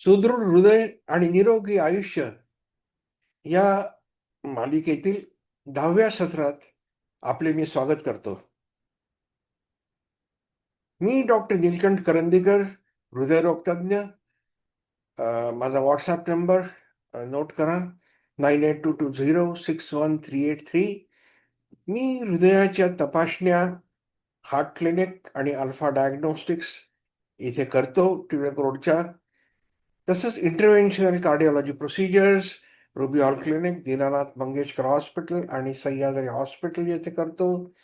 सुदृढ हृदय आणि निरोगी आयुष्य या मालिकेतील दहाव्या सत्रात आपले मी स्वागत करतो. मी डॉक्टर नीलकंठ करंदीकर हृदयरोग तज्ज्ञ माझा व्हॉट्सअप नंबर नोट करा. Nine eight two two zero six one three eight three मी हृदयाच्या तपासण्या हार्ट क्लिनिक आणि अल्फा डायग्नोस्टिक्स इथे करतो. टिळक रोडच्या तसंच interventional cardiology procedures Ruby Hall clinic Dinanath Mangeshkar hospital आणि सह्याद्री हॉस्पिटल येथे करतो.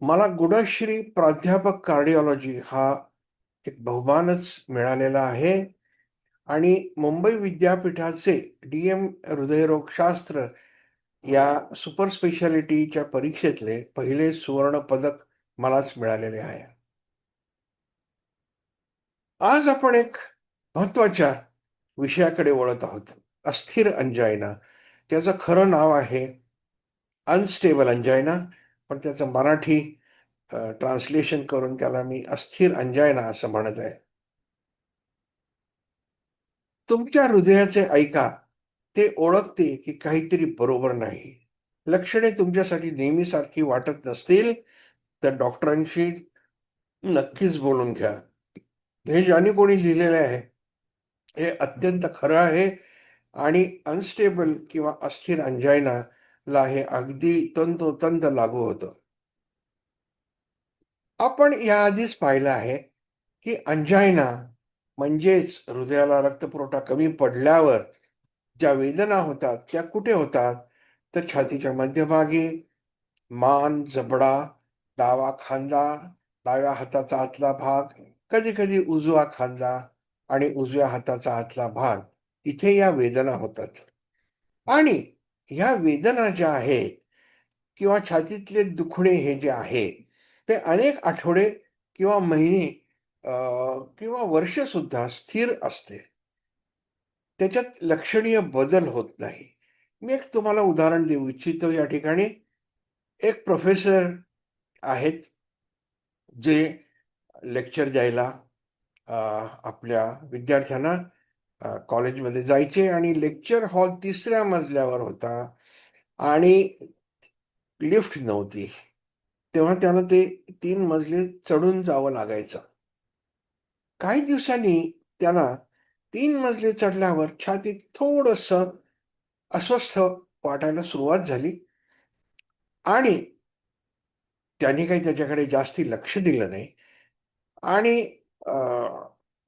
मला गुणश्री प्राध्यापक कार्डिओलॉजी हा एक बहुमानच मिळालेला आहे. आणि मुंबई विद्यापीठाचे डी एम हृदयरोगशास्त्र या सुपर स्पेशालिटीच्या परीक्षेतले पहिले सुवर्ण पदक मलाच मिळालेले आहे. आज आपण एक महत्त्वाच्या विषयाकडे वळत आहोत. अस्थिर अंजायना. त्याचं खरं नाव आहे अनस्टेबल अंजायना. पण त्याचं मराठी ट्रान्सलेशन करून त्याला मी अस्थिर अंजायना असं म्हणत आहे. तुमच्या हृदयाचे ऐका. ते ओळखते की काहीतरी बरोबर नाही. लक्षणे तुमच्यासाठी नेहमीसारखी वाटत नसतील तर डॉक्टरांशी नक्कीच बोलून घ्या. हे ज्याने कोणी लिहिलेले आहे हे अत्यंत खरं आहे आणि अनस्टेबल किंवा अस्थिर अंजायनाला हे अगदी तंतोतंत लागू होतं. आपण याआधीच पाहिलं आहे की अंजायना म्हणजेच हृदयाला रक्तपुरवठा कमी पडल्यावर ज्या वेदना होतात त्या कुठे होतात? तर छातीच्या मध्यभागी मान जबडा डावा खांदा डाव्या हाताचा आतला भाग कधी कधी उजवा खांदा आणि उजव्या हाताचा आतला भाग इथे या वेदना होतात. आणि ह्या वेदना ज्या आहेत किंवा छातीतले दुखणे हे जे आहे ते अनेक आठवडे किंवा महिने किंवा वर्ष सुद्धा स्थिर असते. त्याच्यात लक्षणीय बदल होत नाही. मी एक तुम्हाला उदाहरण देऊ इच्छितो या ठिकाणी. एक प्रोफेसर आहेत जे लेक्चर द्यायला आपल्या विद्यार्थ्यांना कॉलेजमध्ये जायचे आणि लेक्चर हॉल तिसऱ्या मजल्यावर होता आणि लिफ्ट नव्हती. तेव्हा त्यानं ते तीन मजले चढून जावं लागायचं. काही दिवसांनी त्यांना तीन मजले चढल्यावर छातीत थोडस अस्वस्थ वाटायला सुरुवात झाली आणि त्यांनी काही त्याच्याकडे जास्ती लक्ष दिलं नाही आणि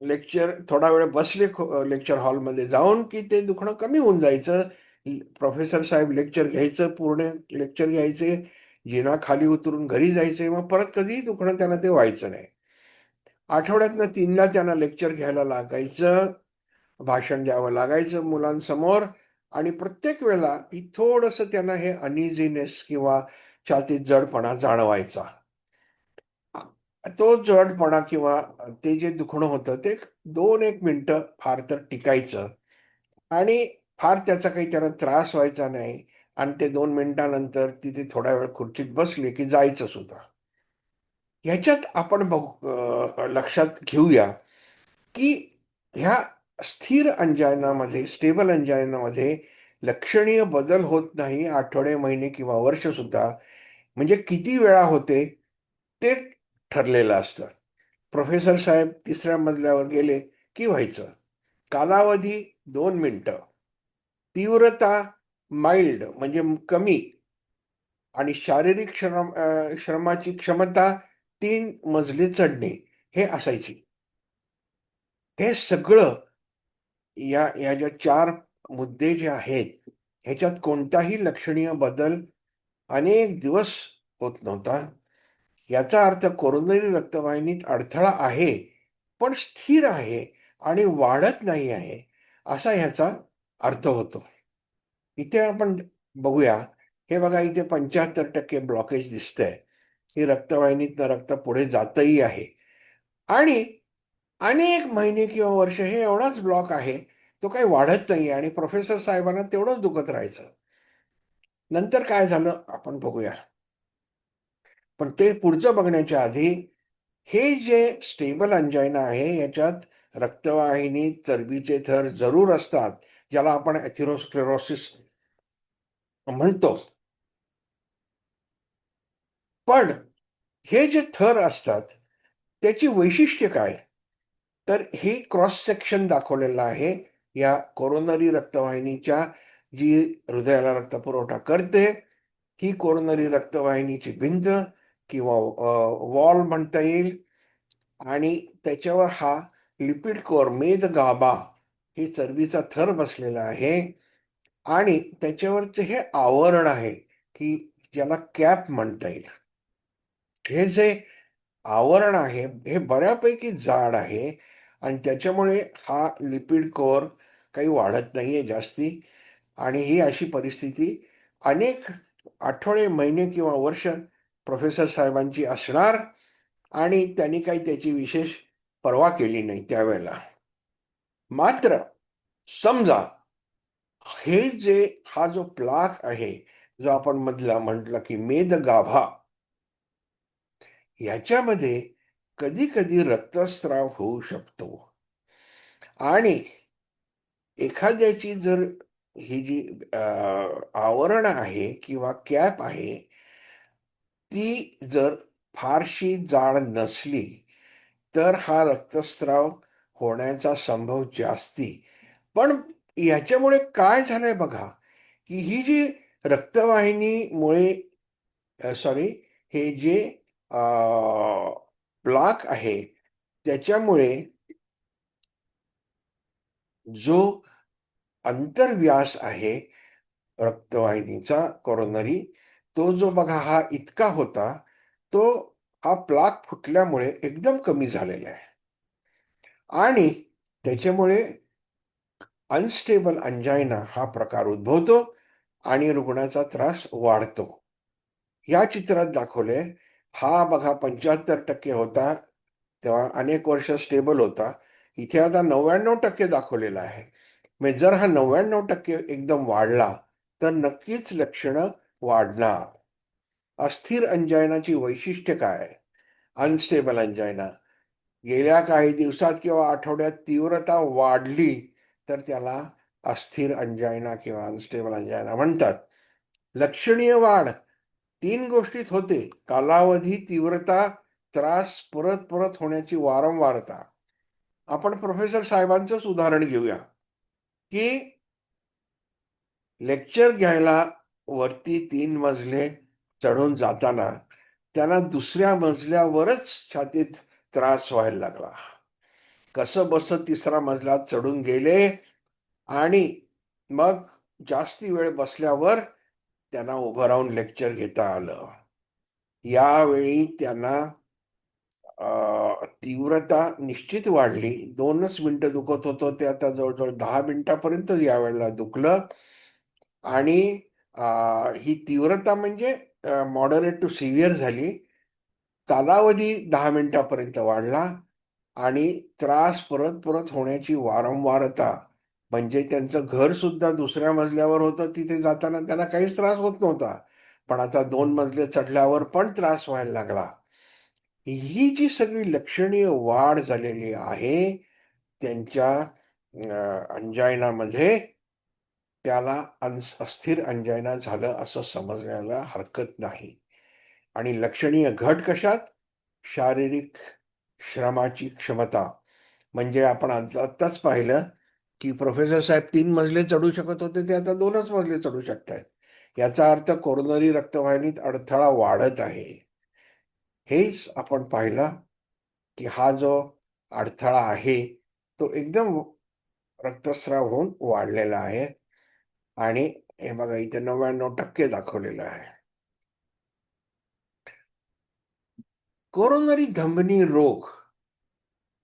लेक्चर थोडा वेळ बसले लेक्चर हॉलमध्ये जाऊन की ते दुखणं कमी होऊन जायचं. प्रोफेसर साहेब लेक्चर घ्यायचं पूर्ण लेक्चर घ्यायचे. जिना खाली उतरून घरी जायचे मग परत कधीही दुखणं त्यांना ते व्हायचं नाही. आठवड्यातनं तीनदा त्यांना लेक्चर घ्यायला लागायचं भाषण द्यावं लागायचं मुलांसमोर. आणि प्रत्येक वेळेला की थोडंसं त्यांना हे अनिझीनेस किंवा छातीत जडपणा जाणवायचा. तो जडपणा किंवा ते जे दुखणं होतं ते दोन एक मिनटं फार तर टिकायचं. आणि फार त्याचा काही त्यांना त्रास व्हायचा नाही. आणि ते दोन मिनिटानंतर तिथे थोड्या वेळ खुर्चीत बसले की जायचं सुद्धा. ह्याच्यात आपण बघू लक्षात घेऊया की ह्या स्थिर अंजायनामध्ये स्टेबल अंजायनामध्ये लक्षणीय बदल होत नाही आठवडे महिने किंवा वर्ष सुद्धा. म्हणजे किती वेळा होते ते ठरलेलं असतं. प्रोफेसर साहेब तिसऱ्या मजल्यावर गेले की व्हायचं? कालावधी दोन मिनटं. तीव्रता माइल्ड म्हणजे कमी आणि शारीरिक श्रम श्रमाची क्षमता तीन मजली चढणे हे असायची. हे सगळं या या ज्या चार मुद्दे जे आहेत ह्याच्यात कोणताही लक्षणीय बदल अनेक दिवस होत नव्हता. याचा अर्थ कोरोनरी रक्तवाहिनीत अडथळा आहे पण स्थिर आहे आणि वाढत नाही आहे असा ह्याचा अर्थ होतो. इथे आपण बघूया हे बघा इथे पंच्याहत्तर टक्के ब्लॉकेज दिसतंय. ही रक्तवाहिनीतनं रक्त पुढे जातही आहे. आणि अनेक महिने किंवा वर्ष हे एवढाच ब्लॉक आहे तो काही वाढत नाही आणि प्रोफेसर साहेबांना तेवढंच दुखत राहायचं. नंतर काय झालं आपण बघूया. पण ते पुढचं बघण्याच्या आधी हे जे स्टेबल अंजायना आहे याच्यात रक्तवाहिनीत चरबीचे थर जरूर असतात ज्याला आपण ॲथिरोस्क्लेरोसिस म्हणतो. पण हे जे थर असतात त्याची वैशिष्ट्य काय? तर हे क्रॉस सेक्शन दाखवलेलं आहे या कोरोनरी रक्तवाहिनीच्या जी हृदयाला रक्तपुरवठा करते ही कोरोनरी रक्तवाहिनीची भिंत किंवा वॉल म्हणता येईल. आणि त्याच्यावर हा लिपिड कोर मेद गाबा हे चरबीचा थर बसलेला आहे. आणि त्याच्यावरचे हे आवरण आहे की ज्याला कॅप म्हणता येईल. हे जे आवरण आहे हे बऱ्यापैकी जाड आहे आणि त्याच्यामुळे हा लिपिड कोर काही वाढत नाही आहे जास्ती. आणि ही अशी परिस्थिती अनेक आठवडे महिने किंवा वर्ष प्रोफेसर साहेबांची असणार आणि त्यांनी काही त्याची विशेष पर्वा केली नाही त्यावेळेला. मात्र समजा हे जे हा जो प्लाक आहे जो आपण मधला म्हटलं की मेद गाभा याच्यामध्ये कधी कधी रक्तस्राव होऊ शकतो. आणि एखाद्याची जर ही जी आवरण आहे किंवा कॅप आहे ती जर फारशी जाड नसली तर हा रक्तस्राव होण्याचा संभव जास्ती. पण याच्यामुळे काय झालंय बघा की ही जी रक्तवाहिनीमुळे सॉरी हे जे ब्लॉक आहे त्याच्यामुळे जो अंतर्व्यास आहे रक्तवाहिनीचा कोरोनरी तो जो बघा हा इतका होता तो हा प्लाक फुटल्यामुळे एकदम कमी झालेला आहे. आणि त्याच्यामुळे अनस्टेबल अंजायना हा प्रकार उद्भवतो आणि रुग्णाचा त्रास वाढतो. या चित्रात दाखवले हा बघा पंच्याहत्तर टक्के होता तेव्हा अनेक वर्ष स्टेबल होता. इथे आता नव्याण्णव टक्के दाखवलेला आहे. म्हणजे जर हा नव्याण्णव टक्के एकदम वाढला तर नक्कीच लक्षणं वाढणार. अस्थिर अंजायनाची वैशिष्ट्य काय? अनस्टेबल अंजायना गेल्या काही दिवसात किंवा आठवड्यात तीव्रता वाढली तर त्याला अस्थिर अंजायना किंवा अनस्टेबल अंजायना म्हणतात. लक्षणीय वाढ. तीन गोष्टीत होते. कालावधी तीव्रता त्रास परत परत होण्याची वारंवारता. आपण प्रोफेसर साहेबांचंच उदाहरण घेऊया. की लेक्चर घ्यायला वरती तीन मजले चढून जाताना त्यांना दुसऱ्या मजल्यावरच छातीत त्रास व्हायला लागला. कसं बस तिसरा मजला चढून गेले आणि मग जास्ती वेळ बसल्यावर त्यांना उभं राहून लेक्चर घेता आलं. यावेळी त्यांना तीव्रता निश्चित वाढली. दोनच मिनिटं दुखत होतं ते आता जवळजवळ दहा मिनिटापर्यंत यावेळेला दुखलं. आणि ही तीव्रता म्हणजे मॉडरेट टू सिव्हिअर झाली. कालावधी दहा मिनिटापर्यंत वाढला आणि त्रास परत परत होण्याची वारंवारता म्हणजे त्यांचं घर सुद्धा दुसऱ्या मजल्यावर होतं तिथे जाताना त्यांना काहीच त्रास होत नव्हता. पण आता दोन मजले चढल्यावर पण त्रास व्हायला लागला. ही जी सगळी लक्षणीय वाढ झालेली आहे त्यांच्या अंजायनामध्ये त्याला अस्थिर अंजायना झालं असं समजण्याला हरकत नाही. आणि लक्षणीय घट कशात? शारीरिक श्रमाची क्षमता. म्हणजे आपण आत्ताच पाहिलं की प्रोफेसर साहेब तीन मजले चढू शकत होते ते आता दोनच मजले चढू शकतात याचा अर्थ कोरोनरी रक्तवाहिनीत अडथळा वाढत आहे. हेच आपण पाहिलं की हा जो अडथळा आहे तो एकदम रक्तस्राव होऊन वाढलेला आहे. आणि हे बघा इथे नव्याण्णव टक्के दाखवलेलं आहे. कोरोनरी धमनी रोग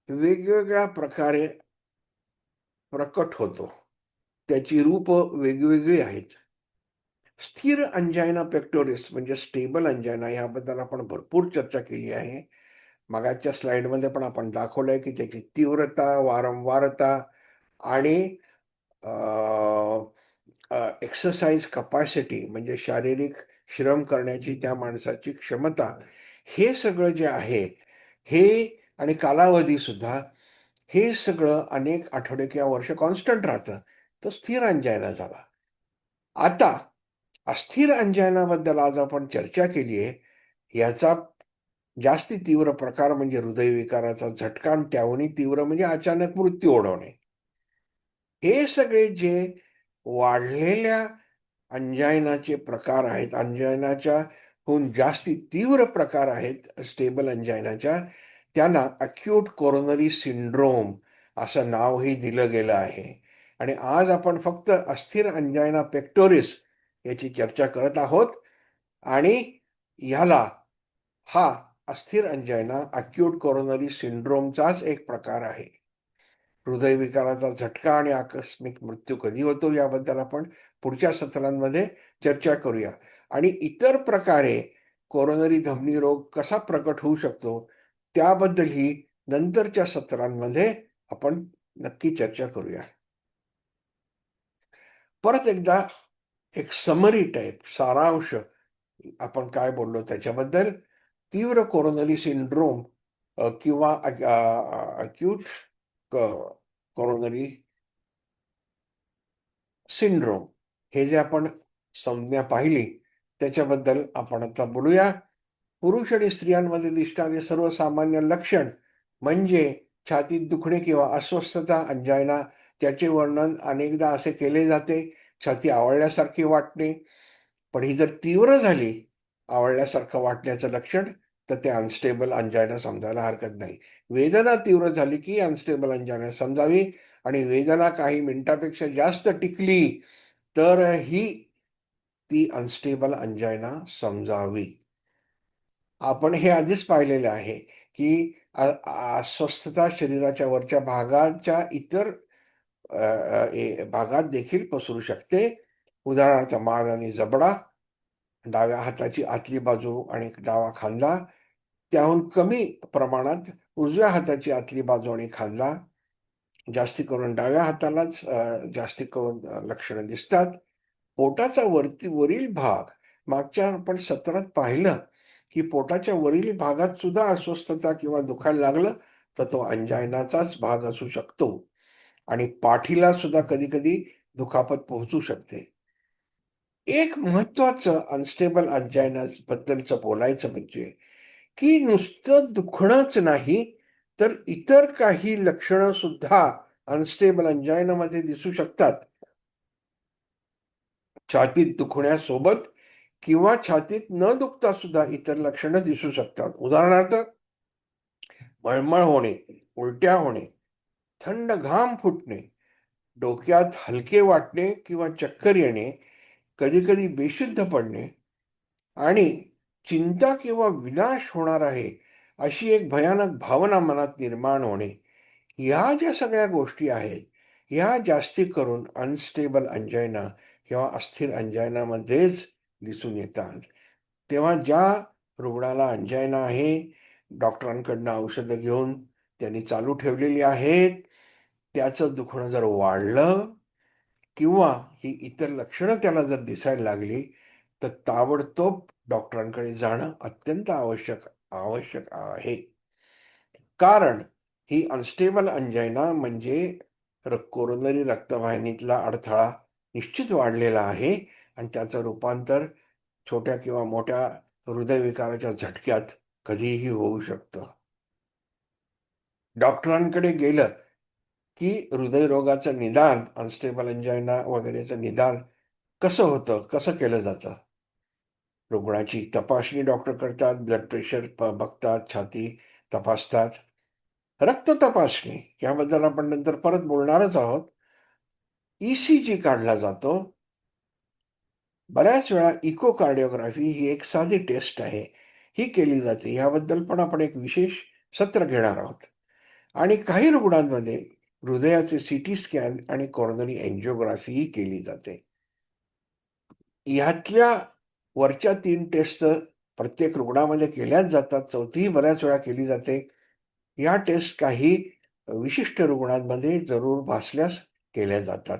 वेगवेगळ्या प्रकारे प्रकट होतो. त्याची रूप वेगवेगळी आहेत. स्थिर अंजायना पेक्टोरिस म्हणजे स्टेबल अंजायना याबद्दल आपण भरपूर चर्चा केली आहे. मागाच्या स्लाइडमध्ये पण आपण दाखवलंय की त्याची तीव्रता वारंवारता आणि एक्सरसाइज कपॅसिटी म्हणजे शारीरिक श्रम करण्याची त्या माणसाची क्षमता हे सगळं जे आहे हे आणि कालावधी सुद्धा हे सगळं अनेक आठवडे किंवा वर्ष कॉन्स्टंट राहतं तर स्थिर अंजायना झाला आता अस्थिर अंजायनाबद्दल आज आपण चर्चा केली आहे याचा जास्ती तीव्र प्रकार म्हणजे हृदयविकाराचा झटकान त्याहूनही तीव्र म्हणजे अचानक मृत्यू ओढवणे. हे सगळे जे वाढलेल्या अंजायनाचे प्रकार आहेत. अंजायनाच्या हून जास्ती तीव्र प्रकार आहेत स्टेबल अंजायनाच्या त्यांना अक्यूट कोरोनरी सिंड्रोम असं नावही दिलं गेलं आहे. आणि आज आपण फक्त अस्थिर अंजायना पेक्टोरिस याची चर्चा करत आहोत. आणि ह्याला हा अस्थिर अंजायना अक्यूट कोरोनरी सिंड्रोमचाच एक प्रकार आहे. हृदयविकाराचा झटका आणि आकस्मिक मृत्यू कधी होतो याबद्दल आपण पुढच्या सत्रांमध्ये चर्चा करूया. आणि इतर प्रकारे कोरोनरी धमनी रोग कसा प्रकट होऊ शकतो त्याबद्दलही नंतरच्या सत्रांमध्ये आपण नक्की चर्चा करूया. परत एकदा एक समरी टाईप सारांश आपण काय बोललो त्याच्याबद्दल तीव्र कोरोनरी सिंड्रोम किंवा अक्यूट कॉरोनरी सिंड्रोम. हे जे आपण संज्ञा पाहिली त्याच्याबद्दल आपण आता बोलूया. पुरुष आणि स्त्रियांमध्ये दिसणारे सर्वसामान्य लक्षण म्हणजे छातीत दुखणे किंवा अस्वस्थता अंजायना त्याचे वर्णन अनेकदा असे केले जाते छाती आवळल्यासारखी वाटणे. पण ही जर तीव्र झाली आवळल्यासारखं वाटण्याचं लक्षण तर ते अनस्टेबल अंजायना समजायला हरकत नाही. वेदना तीव्र झाली की अनस्टेबल अंजाने समजावी. आणि वेदना काही मिनिटापेक्षा जास्त टिकली तर ही ती अनस्टेबल अंजायना समजावी. आपण हे आधीच पाहिलेले आहे की अस्वस्थता शरीराच्या वरच्या भागाच्या इतर भागात देखील पसरू शकते. उदाहरणार्थ मान आणि जबडा डाव्या हाताची आतली बाजू आणि डावा खांदा त्याहून कमी प्रमाणात उजव्या हाताची आतली बाजू आणि खांदा. जास्ती करून डाव्या हातालाच जास्ती करून लक्षणं दिसतात. पोटाचा वरती वरील भाग मागच्या आपण सत्रात पाहिलं की पोटाच्या वरील भागात सुद्धा अस्वस्थता किंवा दुखायला लागलं तर तो अंजायनाचाच भाग असू शकतो. आणि पाठीला सुद्धा कधी कधी दुखापत पोहोचू शकते. एक महत्वाचं अनस्टेबल अंजायना बद्दलचं बोलायचं म्हणजे की नुसतं दुखणंच नाही तर इतर काही लक्षणं सुद्धा अनस्टेबल अंजायनामध्ये दिसू शकतात. छातीत दुखण्यासोबत किंवा छातीत न दुखता सुद्धा इतर लक्षणं दिसू शकतात. उदाहरणार्थ मळमळ होणे उलट्या होणे थंड घाम फुटणे डोक्यात हलके वाटणे किंवा चक्कर येणे कधी कधी बेशुद्ध पडणे आणि चिंता किंवा विनाश होणार आहे अशी एक भयानक भावना मनात निर्माण होणे ह्या ज्या सगळ्या गोष्टी आहेत ह्या जास्ती करून अनस्टेबल अंजायना किंवा अस्थिर अंजायनामध्येच दिसून येतात. तेव्हा ज्या रुग्णाला अंजायना आहे डॉक्टरांकडनं औषधं घेऊन त्यांनी चालू ठेवलेली आहेत त्याचं दुखणं जर वाढलं किंवा ही इतर लक्षणं त्याला जर दिसायला लागली तर ताबडतोब डॉक्टरांकडे जाणं अत्यंत आवश्यक आवश्यक आहे. कारण ही अनस्टेबल अंजायना म्हणजे कोरोनरी रक्तवाहिनीतला अडथळा निश्चित वाढलेला आहे आणि त्याचं रूपांतर छोट्या किंवा मोठ्या हृदयविकाराच्या झटक्यात कधीही होऊ शकतं. डॉक्टरांकडे गेलं की हृदयरोगाचं निदान अनस्टेबल अंजायना वगैरेचं निदान कसं होतं कसं केलं जातं? रुग्णाची तपासणी डॉक्टर करतात ब्लड प्रेशर बघतात छाती तपासतात. रक्त तपासणी याबद्दल आपण नंतर परत बोलणारच आहोत. ईसीजी काढला जातो. बऱ्याच वेळा इकोकार्डिओग्राफी ही एक साधी टेस्ट आहे. ही केली जाते. याबद्दल पण आपण एक विशेष सत्र घेणार आहोत. आणि काही रुग्णांमध्ये हृदयाचे सिटी स्कॅन आणि कॉर्नरी एन्जिओग्राफीही केली जाते. यातल्या वरच्या तीन टेस्ट प्रत्येक रुग्णामध्ये केल्याच जातात. चौथीही बऱ्याच वेळा केली जाते. या टेस्ट काही विशिष्ट रुग्णांमध्ये जरूर भासल्यास केल्या जातात.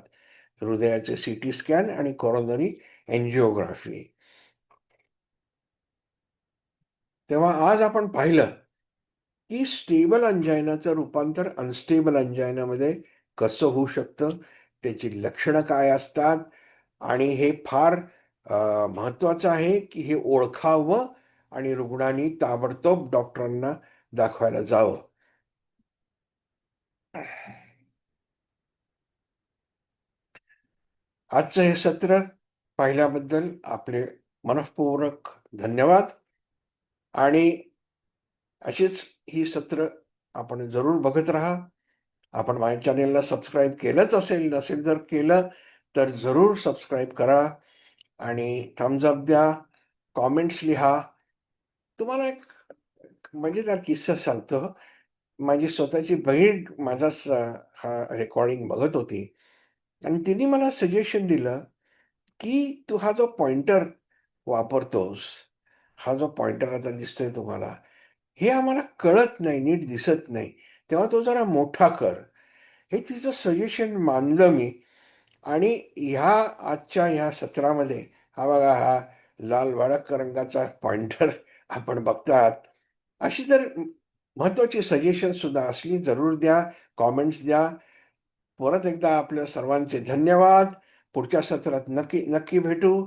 हृदयाचे सिटी स्कॅन आणि कॉरोनरी की स्टेबल अंजायनाचं रूपांतर अनस्टेबल अंजायनामध्ये कसं होऊ शकतं? त्याची लक्षणं काय असतात? आणि हे फार महत्वाचं आहे की हे ओळखावं आणि रुग्णांनी ताबडतोब डॉक्टरांना दाखवायला जावं. आजचं हे सत्र पाहिल्याबद्दल आपले मनःपूर्वक धन्यवाद आणि अशीच ही सत्र आपण जरूर बघत राहा. आपण माझ्या चॅनेलला सबस्क्राईब केलंच असेल नसेल जर केलं तर जरूर सबस्क्राईब करा. आणि थम्सअप द्या कॉमेंट्स लिहा. तुम्हाला एक म्हणजे मजेदार किस्सा सांगतो माझी स्वतःची बहीण माझा हा रेकॉर्डिंग बघत होती आणि तिने मला सजेशन दिलं की तू हा जो पॉइंटर वापरतोस हा जो पॉइंटर आता दिसतोय तुम्हाला हे आम्हाला कळत नाही नीट दिसत नाही. तेव्हा तो जरा मोठा कर. हे तिचं सजेशन मानलं मी. आणि ह्या आजच्या ह्या सत्रामध्ये हा बघा हा लाल वाळक रंगाचा पॉइंटर आपण बघतात. अशी जर महत्वाची सजेशन सुद्धा असली जरूर द्या कॉमेंट्स द्या. परत एकदा आपल्या सर्वांचे धन्यवाद. पुढच्या सत्रात नक्की नक्की भेटू.